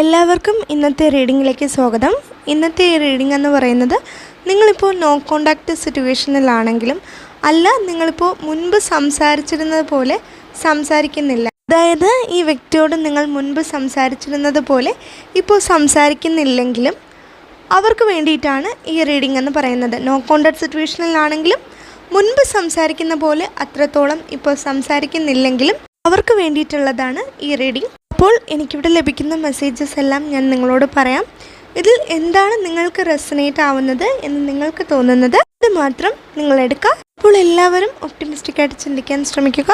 എല്ലാവർക്കും ഇന്നത്തെ റീഡിങ്ങിലേക്ക് സ്വാഗതം. ഇന്നത്തെ റീഡിംഗ് എന്ന് പറയുന്നത് നിങ്ങളിപ്പോൾ നോ കോണ്ടാക്റ്റ് സിറ്റുവേഷനിലാണെങ്കിലും അല്ല നിങ്ങളിപ്പോൾ മുൻപ് സംസാരിച്ചിരുന്നത് പോലെ സംസാരിക്കുന്നില്ല. അതായത് ഈ വ്യക്തിയോട് നിങ്ങൾ മുൻപ് സംസാരിച്ചിരുന്നത് പോലെ ഇപ്പോൾ സംസാരിക്കുന്നില്ലെങ്കിലും അവർക്ക് വേണ്ടിയിട്ടാണ് ഈ റീഡിംഗ് എന്ന് പറയുന്നത്. നോ കോണ്ടാക്ട് സിറ്റുവേഷനിലാണെങ്കിലും മുൻപ് സംസാരിക്കുന്ന പോലെ അത്രത്തോളം ഇപ്പോൾ സംസാരിക്കുന്നില്ലെങ്കിലും അവർക്ക് വേണ്ടിയിട്ടുള്ളതാണ് ഈ റീഡിംഗ്. അപ്പോൾ എനിക്കിവിടെ ലഭിക്കുന്ന മെസ്സേജസ് എല്ലാം ഞാൻ നിങ്ങളോട് പറയാം. ഇതിൽ എന്താണ് നിങ്ങൾക്ക് റെസനേറ്റ് ആവുന്നത് എന്ന് നിങ്ങൾക്ക് തോന്നുന്നത്? അത് മാത്രം നിങ്ങൾ എടുക്കുക. അപ്പോൾ എല്ലാവരും ഒപ്റ്റിമിസ്റ്റിക് ആയിട്ട് ചിന്തിക്കാൻ ശ്രമിക്കുക.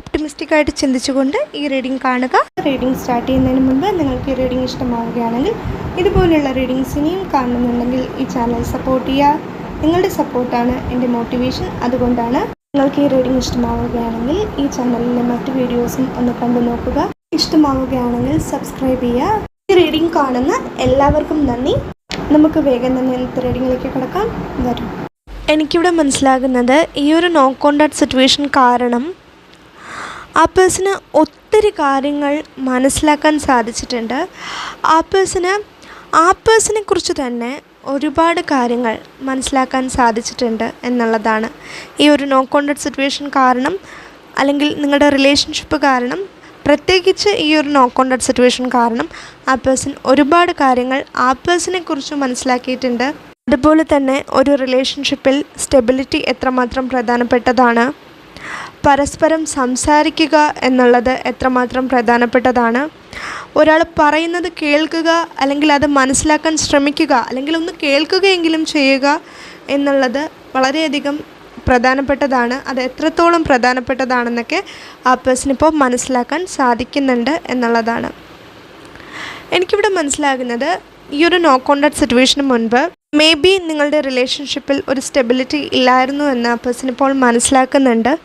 ഒപ്റ്റിമിസ്റ്റിക് ആയിട്ട് ചിന്തിച്ചുകൊണ്ട് ഈ റീഡിംഗ് കാണുക. റീഡിംഗ് സ്റ്റാർട്ട് ചെയ്യുന്നതിന് മുമ്പ് നിങ്ങൾക്ക് ഈ റീഡിംഗ് ഇഷ്ടമാവുകയാണെങ്കിൽ ഇതുപോലെയുള്ള റീഡിങ്സ് ഇനിയും കാണുന്നുണ്ടെങ്കിൽ ഈ ചാനൽ സപ്പോർട്ട് ചെയ്യുക. നിങ്ങളുടെ സപ്പോർട്ടാണ് എന്റെ മോട്ടിവേഷൻ അതുകൊണ്ടാണ് നിങ്ങൾക്ക് ഈ റീഡിംഗ് ഇഷ്ടമാവുകയാണെങ്കിൽ ഈ ചാനലിലെ മറ്റ് വീഡിയോസും ഒന്ന് കണ്ടു നോക്കുക ഇഷ്ടമാവുകയാണെങ്കിൽ സബ്സ്ക്രൈബ് ചെയ്യുക. ഈ റീഡിംഗ് കാണുന്ന എല്ലാവർക്കും നന്ദി. നമുക്ക് വേഗം തന്നെ ഇന്നത്തെ റീഡിങ്ങിലേക്ക് കിടക്കാം. വരും. എനിക്കിവിടെ മനസ്സിലാകുന്നത് ഈ ഒരു നോ കോണ്ടാക്ട് സിറ്റുവേഷൻ കാരണം ആ പേഴ്സണ് ഒത്തിരി കാര്യങ്ങൾ മനസ്സിലാക്കാൻ സാധിച്ചിട്ടുണ്ട്. ആ പേഴ്സണ് ആ പേഴ്സണെ കുറിച്ച് തന്നെ ഒരുപാട് കാര്യങ്ങൾ മനസ്സിലാക്കാൻ സാധിച്ചിട്ടുണ്ട് എന്നുള്ളതാണ് ഈ ഒരു നോ കോണ്ടാക്ട് സിറ്റുവേഷൻ കാരണം അല്ലെങ്കിൽ നിങ്ങളുടെ റിലേഷൻഷിപ്പ് കാരണം പ്രത്യേകിച്ച് ഈ ഒരു നോ കോണ്ടാക്ട് സിറ്റുവേഷൻ കാരണം ആ പേഴ്സൺ ഒരുപാട് കാര്യങ്ങൾ ആ പേഴ്സണെ കുറിച്ച് മനസ്സിലാക്കിയിട്ടുണ്ട്. അതുപോലെ തന്നെ ഒരു റിലേഷൻഷിപ്പിൽ സ്റ്റെബിലിറ്റി എത്രമാത്രം പ്രധാനപ്പെട്ടതാണ്? പരസ്പരം സംസാരിക്കുക എന്നുള്ളത് എത്രമാത്രം പ്രധാനപ്പെട്ടതാണ്? ഒരാൾ പറയുന്നത് കേൾക്കുക അല്ലെങ്കിൽ അത് മനസ്സിലാക്കാൻ ശ്രമിക്കുക അല്ലെങ്കിൽ ഒന്ന് കേൾക്കുകയെങ്കിലും ചെയ്യുക എന്നുള്ളത് വളരെയധികം പ്രധാനപ്പെട്ടതാണ്. അത് എത്രത്തോളം പ്രധാനപ്പെട്ടതാണെന്നൊക്കെ ആ പേഴ്സൺ ഇപ്പോൾ മനസ്സിലാക്കാൻ സാധിക്കുന്നുണ്ട് എന്നുള്ളതാണ്. എനിക്കിവിടെ മനസ്സിലാകുന്നത് ഈ ഒരു നോ കോണ്ടാക്ട് സിറ്റുവേഷന് മുൻപ് മേ ബി നിങ്ങളുടെ റിലേഷൻഷിപ്പിൽ ഒരു സ്റ്റെബിലിറ്റി ഇല്ലായിരുന്നു എന്ന് ആ പേഴ്സൺ ഇപ്പോൾ മനസ്സിലാക്കുന്നുണ്ട്.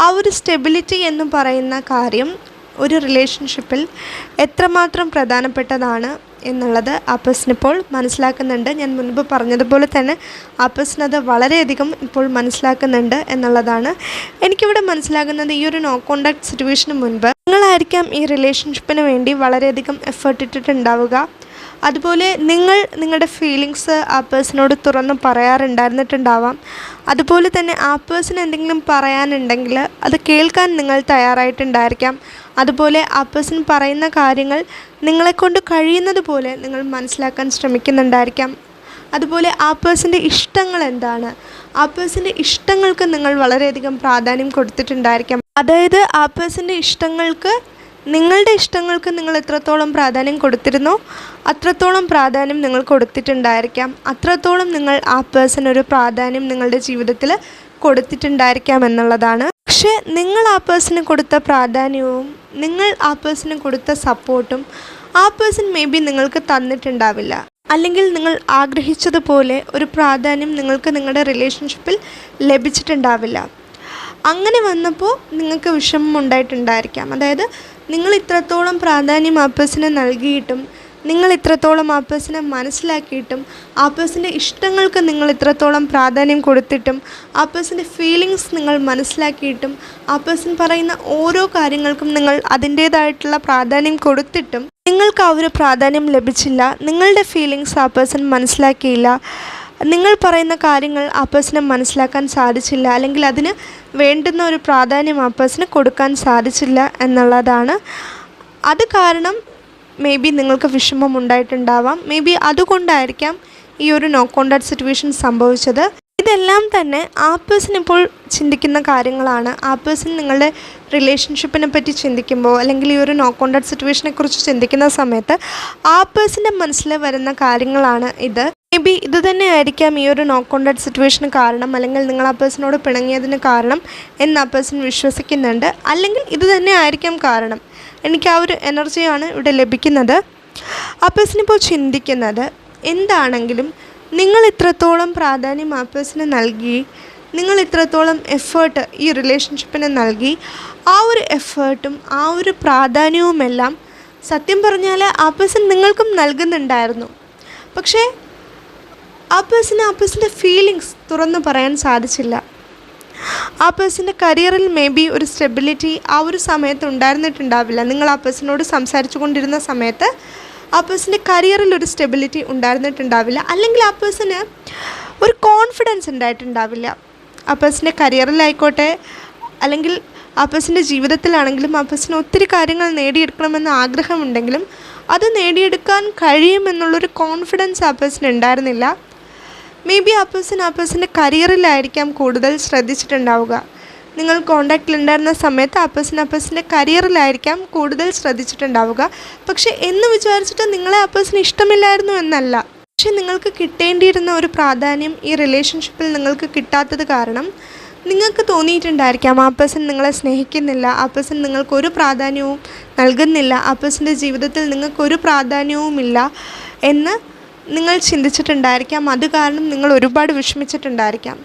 ആ ഒരു സ്റ്റെബിലിറ്റി എന്ന് പറയുന്ന കാര്യം ഒരു റിലേഷൻഷിപ്പിൽ എത്രമാത്രം പ്രധാനപ്പെട്ടതാണ്? എന്നുള്ളത് ആ പേഴ്സൺ ഇപ്പോൾ മനസ്സിലാക്കുന്നുണ്ട്. ഞാൻ മുൻപ് പറഞ്ഞതുപോലെ തന്നെ ആ പേഴ്സൺ അത് വളരെയധികം ഇപ്പോൾ മനസ്സിലാക്കുന്നുണ്ട് എന്നുള്ളതാണ്. എനിക്കിവിടെ മനസ്സിലാകുന്നത് ഈ ഒരു നോ കോണ്ടാക്ട് സിറ്റുവേഷന് മുൻപ് നിങ്ങളായിരിക്കാം ഈ റിലേഷൻഷിപ്പിന് വേണ്ടി വളരെയധികം എഫേർട്ട് ഇട്ടിട്ടുണ്ടാവുക. അതുപോലെ നിങ്ങൾ നിങ്ങളുടെ ഫീലിങ്സ് ആ പേഴ്സണോട് തുറന്ന് പറയാറുണ്ടായിരുന്നിട്ടുണ്ടാവാം. അതുപോലെ തന്നെ ആ പേഴ്സൺ എന്തെങ്കിലും പറയാനുണ്ടെങ്കിൽ അത് കേൾക്കാൻ നിങ്ങൾ തയ്യാറായിട്ടുണ്ടായിരിക്കാം. അതുപോലെ ആ പേഴ്സൺ പറയുന്ന കാര്യങ്ങൾ നിങ്ങളെക്കൊണ്ട് കഴിയുന്നത് പോലെ നിങ്ങൾ മനസ്സിലാക്കാൻ ശ്രമിക്കുന്നുണ്ടായിരിക്കാം. അതുപോലെ ആ പേഴ്സന്റെ ഇഷ്ടങ്ങൾ എന്താണ്? ആ പേഴ്സന്റെ ഇഷ്ടങ്ങൾക്ക് നിങ്ങൾ വളരെയധികം പ്രാധാന്യം കൊടുത്തിട്ടുണ്ടായിരിക്കാം. അതായത് ആ പേഴ്സന്റെ ഇഷ്ടങ്ങൾക്ക് നിങ്ങളുടെ ഇഷ്ടങ്ങൾക്ക് നിങ്ങൾ എത്രത്തോളം പ്രാധാന്യം കൊടുത്തിരുന്നോ അത്രത്തോളം പ്രാധാന്യം നിങ്ങൾ കൊടുത്തിട്ടുണ്ടായിരിക്കാം. അത്രത്തോളം നിങ്ങൾ ആ പേഴ്സൺ ഒരു പ്രാധാന്യം നിങ്ങളുടെ ജീവിതത്തിൽ കൊടുത്തിട്ടുണ്ടായിരിക്കാം എന്നുള്ളതാണ്. പക്ഷേ നിങ്ങൾ ആ പേഴ്സണ് കൊടുത്ത പ്രാധാന്യവും നിങ്ങൾ ആ പേഴ്സണ് കൊടുത്ത സപ്പോർട്ടും ആ പേഴ്സൺ മേ ബി നിങ്ങൾക്ക് തന്നിട്ടുണ്ടാവില്ല. അല്ലെങ്കിൽ നിങ്ങൾ ആഗ്രഹിച്ചതുപോലെ ഒരു പ്രാധാന്യം നിങ്ങൾക്ക് നിങ്ങളുടെ റിലേഷൻഷിപ്പിൽ ലഭിച്ചിട്ടുണ്ടാവില്ല. അങ്ങനെ വന്നപ്പോൾ നിങ്ങൾക്ക് വിഷമം ഉണ്ടായിട്ടുണ്ടായിരിക്കാം. അതായത് നിങ്ങൾ ഇത്രത്തോളം പ്രാധാന്യം ആ നൽകിയിട്ടും നിങ്ങൾ ഇത്രത്തോളം ആ മനസ്സിലാക്കിയിട്ടും ആ പേഴ്സന്റെ ഇഷ്ടങ്ങൾക്ക് നിങ്ങൾ ഇത്രത്തോളം പ്രാധാന്യം കൊടുത്തിട്ടും ആ ഫീലിങ്സ് നിങ്ങൾ മനസ്സിലാക്കിയിട്ടും ആ പേഴ്സൺ പറയുന്ന ഓരോ കാര്യങ്ങൾക്കും നിങ്ങൾ അതിന്റേതായിട്ടുള്ള പ്രാധാന്യം കൊടുത്തിട്ടും നിങ്ങൾക്ക് ആ ഒരു പ്രാധാന്യം ലഭിച്ചില്ല നിങ്ങളുടെ ഫീലിങ്സ് ആ പേഴ്സൺ മനസ്സിലാക്കിയില്ല നിങ്ങൾ പറയുന്ന കാര്യങ്ങൾ ആ മനസ്സിലാക്കാൻ സാധിച്ചില്ല. അല്ലെങ്കിൽ അതിന് വേണ്ടുന്ന ഒരു പ്രാധാന്യം ആ കൊടുക്കാൻ സാധിച്ചില്ല എന്നുള്ളതാണ്. അത് കാരണം മേ ബി നിങ്ങൾക്ക് വിഷമം ഉണ്ടായിട്ടുണ്ടാവാം. മേ ബി അതുകൊണ്ടായിരിക്കാം ഈ ഒരു നോ കോണ്ടാക്ട് സിറ്റുവേഷൻ സംഭവിച്ചത്. ഇതെല്ലാം തന്നെ ആ പേഴ്സൺ ഇപ്പോൾ ചിന്തിക്കുന്ന കാര്യങ്ങളാണ്. ആ പേഴ്സൺ നിങ്ങളുടെ റിലേഷൻഷിപ്പിനെ പറ്റി ചിന്തിക്കുമ്പോൾ അല്ലെങ്കിൽ ഈ ഒരു നോ കോണ്ടാക്ട് സിറ്റുവേഷനെ കുറിച്ച് ചിന്തിക്കുന്ന സമയത്ത് ആ പേഴ്സന്റെ മനസ്സിൽ വരുന്ന കാര്യങ്ങളാണ് ഇത്. മേ ബി ഇത് തന്നെ ആയിരിക്കാം ഈ ഒരു നോ കോണ്ടാക്ട് സിറ്റുവേഷന് കാരണം അല്ലെങ്കിൽ നിങ്ങൾ ആ പേഴ്സണോട് പിണങ്ങിയതിന് കാരണം എന്ന് ആ പേഴ്സൺ വിശ്വസിക്കുന്നുണ്ട്. അല്ലെങ്കിൽ ഇത് തന്നെ ആയിരിക്കാം കാരണം. എനിക്ക് ആ ഒരു എനർജിയാണ് ഇവിടെ ലഭിക്കുന്നത്. ആ പേഴ്സൺ ഇപ്പോൾ ചിന്തിക്കുന്നത് എന്താണെങ്കിലും നിങ്ങൾ ഇത്രത്തോളം പ്രാധാന്യം ആ നൽകി നിങ്ങൾ ഇത്രത്തോളം എഫേർട്ട് ഈ റിലേഷൻഷിപ്പിന് നൽകി ആ ഒരു എഫേർട്ടും ആ ഒരു പ്രാധാന്യവുമെല്ലാം സത്യം പറഞ്ഞാൽ ആ പേഴ്സൺ നിങ്ങൾക്കും നൽകുന്നുണ്ടായിരുന്നു. പക്ഷേ ആ പേഴ്സിന് ആ പേഴ്സന്റെ ഫീലിങ്സ് തുറന്നു പറയാൻ സാധിച്ചില്ല. ആ പേഴ്സന്റെ കരിയറിൽ മേ ബി ഒരു സ്റ്റെബിലിറ്റി ആ ഒരു സമയത്ത് ഉണ്ടായിരുന്നിട്ടുണ്ടാവില്ല. നിങ്ങൾ ആ പേഴ്സണോട് സംസാരിച്ചു കൊണ്ടിരുന്ന സമയത്ത് ആ പേഴ്സന്റെ കരിയറിൽ ഒരു സ്റ്റെബിലിറ്റി ഉണ്ടായിരുന്നിട്ടുണ്ടാവില്ല. അല്ലെങ്കിൽ ആ പേഴ്സന് ഒരു കോൺഫിഡൻസ് ഉണ്ടായിട്ടുണ്ടാവില്ല. ആ പേഴ്സന്റെ കരിയറിലായിക്കോട്ടെ അല്ലെങ്കിൽ ആ പേഴ്സന്റെ ജീവിതത്തിലാണെങ്കിലും ആ പേഴ്സന് ഒത്തിരി കാര്യങ്ങൾ നേടിയെടുക്കണമെന്ന് ആഗ്രഹമുണ്ടെങ്കിലും അത് നേടിയെടുക്കാൻ കഴിയുമെന്നുള്ളൊരു കോൺഫിഡൻസ് ആ പേഴ്സൺ ഉണ്ടായിരുന്നില്ല. മേ ബി ആ പേഴ്സൺ ആ പേഴ്സന്റെ കരിയറിലായിരിക്കാം കൂടുതൽ ശ്രദ്ധിച്ചിട്ടുണ്ടാവുക. നിങ്ങൾ കോണ്ടാക്റ്റിലുണ്ടായിരുന്ന സമയത്ത് ആ പേഴ്സന്റെ കരിയറിലായിരിക്കാം കൂടുതൽ ശ്രദ്ധിച്ചിട്ടുണ്ടാവുക. പക്ഷെ എന്ന് വിചാരിച്ചിട്ട് നിങ്ങളെ ആ ഇഷ്ടമില്ലായിരുന്നു എന്നല്ല. പക്ഷെ നിങ്ങൾക്ക് കിട്ടേണ്ടിയിരുന്ന ഒരു പ്രാധാന്യം ഈ റിലേഷൻഷിപ്പിൽ നിങ്ങൾക്ക് കിട്ടാത്തത് കാരണം നിങ്ങൾക്ക് തോന്നിയിട്ടുണ്ടായിരിക്കാം ആ പേഴ്സൺ നിങ്ങളെ സ്നേഹിക്കുന്നില്ല ആ പേഴ്സൺ നിങ്ങൾക്ക് ഒരു പ്രാധാന്യവും നൽകുന്നില്ല ആ പേഴ്സന്റെ ജീവിതത്തിൽ നിങ്ങൾക്കൊരു പ്രാധാന്യവുമില്ല എന്ന് നിങ്ങൾ ചിന്തിച്ചിട്ടുണ്ടായിരിക്കാം. അത് കാരണം നിങ്ങൾ ഒരുപാട് വിഷമിച്ചിട്ടുണ്ടായിരിക്കാം.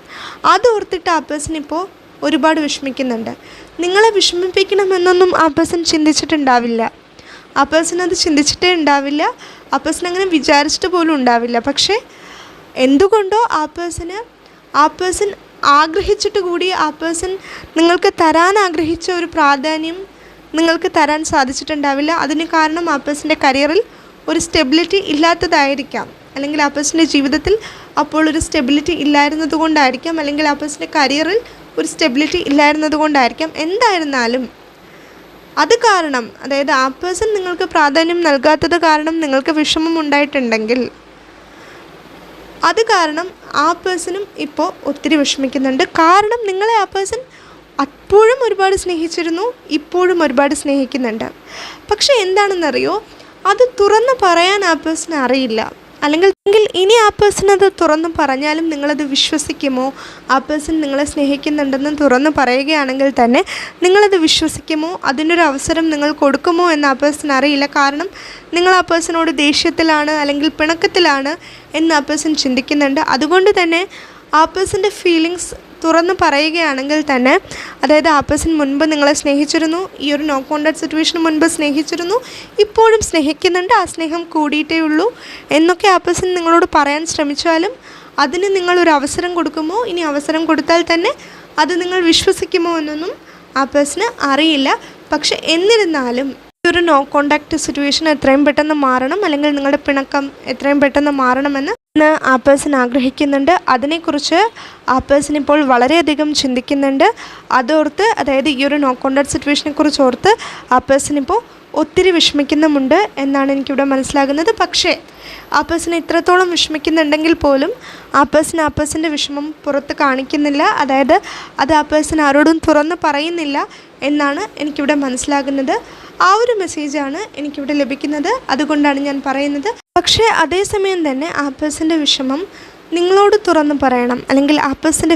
അതോർത്തിട്ട് ആ പേഴ്സൺ ഇപ്പോൾ ഒരുപാട് വിഷമിക്കുന്നുണ്ട്. നിങ്ങളെ വിഷമിപ്പിക്കണമെന്നൊന്നും ആ പേഴ്സൺ ചിന്തിച്ചിട്ടുണ്ടാവില്ല. ആ പേഴ്സൺ അത് ചിന്തിച്ചിട്ടേ ഉണ്ടാവില്ല. ആ പേഴ്സൺ അങ്ങനെ വിചാരിച്ചിട്ട് പോലും ഉണ്ടാവില്ല. പക്ഷേ എന്തുകൊണ്ടോ ആ പേഴ്സന് ആ പേഴ്സൺ ആഗ്രഹിച്ചിട്ട് കൂടി ആ പേഴ്സൺ നിങ്ങൾക്ക് തരാൻ ആഗ്രഹിച്ച ഒരു പ്രാധാന്യം നിങ്ങൾക്ക് തരാൻ സാധിച്ചിട്ടുണ്ടാവില്ല. അതിന് കാരണം ആ പേഴ്സന്റെ കരിയറിൽ ഒരു സ്റ്റെബിലിറ്റി ഇല്ലാത്തതായിരിക്കാം. അല്ലെങ്കിൽ ആ പേഴ്സന്റെ ജീവിതത്തിൽ അപ്പോൾ ഒരു സ്റ്റെബിലിറ്റി ഇല്ലായിരുന്നത് കൊണ്ടായിരിക്കാം അല്ലെങ്കിൽ ആ പേഴ്സന്റെ കരിയറിൽ ഒരു സ്റ്റെബിലിറ്റി ഇല്ലായിരുന്നത് കൊണ്ടായിരിക്കാം. എന്തായിരുന്നാലും അത് കാരണം അതായത് ആ പേഴ്സൺ നിങ്ങൾക്ക് പ്രാധാന്യം നൽകാത്തത് കാരണം നിങ്ങൾക്ക് വിഷമം ഉണ്ടായിട്ടുണ്ടെങ്കിൽ അത് കാരണം ആ പേഴ്സണും ഇപ്പോൾ ഒത്തിരി വിഷമിക്കുന്നുണ്ട്. കാരണം നിങ്ങളെ ആ പേഴ്സൺ അപ്പോഴും ഒരുപാട് സ്നേഹിച്ചിരുന്നു ഇപ്പോഴും ഒരുപാട് സ്നേഹിക്കുന്നുണ്ട്. പക്ഷേ എന്താണെന്നറിയോ? അത് തുറന്ന് പറയാൻ ആ പേഴ്സൺ അറിയില്ല. അല്ലെങ്കിൽ ഇനി ആ പേഴ്സൺ അത് തുറന്ന് പറഞ്ഞാലും നിങ്ങളത് വിശ്വസിക്കുമോ? ആ പേഴ്സൺ നിങ്ങളെ സ്നേഹിക്കുന്നുണ്ടെന്ന് തുറന്ന് പറയുകയാണെങ്കിൽ തന്നെ നിങ്ങളത് വിശ്വസിക്കുമോ? അതിനൊരു അവസരം നിങ്ങൾ കൊടുക്കുമോ എന്ന് ആ പേഴ്സൺ അറിയില്ല. കാരണം നിങ്ങൾ ആ പേഴ്സണോട് ദേഷ്യത്തിലാണ് അല്ലെങ്കിൽ പിണക്കത്തിലാണ് എന്ന് ആ പേഴ്സൺ ചിന്തിക്കുന്നുണ്ട്. അതുകൊണ്ട് തന്നെ ആ പേഴ്സന്റെ ഫീലിങ്സ് തുറന്ന് പറയുകയാണെങ്കിൽ തന്നെ അതായത് ആ പേഴ്സൺ മുൻപ് നിങ്ങളെ സ്നേഹിച്ചിരുന്നു ഈ ഒരു നോ കോണ്ടാക്ട് സിറ്റുവേഷന് മുൻപ് സ്നേഹിച്ചിരുന്നു ഇപ്പോഴും സ്നേഹിക്കുന്നുണ്ട് ആ സ്നേഹം കൂടിയിട്ടേ ഉള്ളൂ എന്നൊക്കെ ആ പേഴ്സൺ നിങ്ങളോട് പറയാൻ ശ്രമിച്ചാലും അതിന് നിങ്ങളൊരു അവസരം കൊടുക്കുമോ? ഇനി അവസരം കൊടുത്താൽ തന്നെ അത് നിങ്ങൾ വിശ്വസിക്കുമോ എന്നൊന്നും ആ പേഴ്സണ് അറിയില്ല. പക്ഷെ എന്നിരുന്നാലും ഒരു നോ കോണ്ടാക്ട് സിറ്റുവേഷൻ എത്രയും പെട്ടെന്ന് മാറണം അല്ലെങ്കിൽ നിങ്ങളുടെ പിണക്കം എത്രയും പെട്ടെന്ന് മാറണമെന്ന് എന്ന് ആ പേഴ്സൺ ആഗ്രഹിക്കുന്നുണ്ട്. അതിനെക്കുറിച്ച് ആ പേഴ്സൺ ഇപ്പോൾ വളരെയധികം ചിന്തിക്കുന്നുണ്ട്. അതോർത്ത് അതായത് ഈ ഒരു നോ കോണ്ടാക്ട് സിറ്റുവേഷനെ കുറിച്ച് ഓർത്ത് ആ പേഴ്സൺ ഇപ്പോൾ ഒത്തിരി വിഷമിക്കുന്നുമുണ്ട് എന്നാണ് എനിക്കിവിടെ മനസ്സിലാകുന്നത്. പക്ഷേ ആ പേഴ്സൺ ഇത്രത്തോളം വിഷമിക്കുന്നുണ്ടെങ്കിൽ പോലും ആ പേഴ്സൺ ആ പേഴ്സന്റെ വിഷമം പുറത്ത് കാണിക്കുന്നില്ല. അതായത് അത് ആ പേഴ്സൺ ആരോടും തുറന്ന് പറയുന്നില്ല എന്നാണ് എനിക്കിവിടെ മനസ്സിലാകുന്നത്. ആ ഒരു മെസ്സേജാണ് എനിക്കിവിടെ ലഭിക്കുന്നത്. അതുകൊണ്ടാണ് ഞാൻ പറയുന്നത്. പക്ഷേ അതേസമയം തന്നെ ആ പേഴ്സന്റെ വിഷമം നിങ്ങളോട് തുറന്നു പറയണം. അല്ലെങ്കിൽ ആ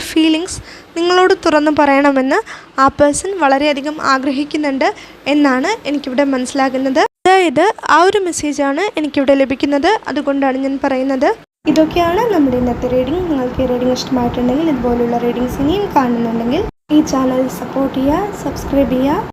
ഫീലിങ്സ് നിങ്ങളോട് തുറന്നു പറയണമെന്ന് ആ പേഴ്സൺ വളരെയധികം ആഗ്രഹിക്കുന്നുണ്ട് എന്നാണ് എനിക്കിവിടെ മനസ്സിലാകുന്നത്. അതായത് ആ ഒരു മെസ്സേജാണ് എനിക്കിവിടെ ലഭിക്കുന്നത്. അതുകൊണ്ടാണ് ഞാൻ പറയുന്നത്. ഇതൊക്കെയാണ് നമ്മുടെ ഇന്നത്തെ റീഡിംഗ് നിങ്ങൾക്ക് ഈ റീഡിംഗ് ഇഷ്ടമായിട്ടുണ്ടെങ്കിൽ ഇതുപോലുള്ള റീഡിങ്സ് ഇനിയും കാണുന്നുണ്ടെങ്കിൽ ഈ ചാനൽ സപ്പോർട്ട് ചെയ്യുക സബ്സ്ക്രൈബ് ചെയ്യുക.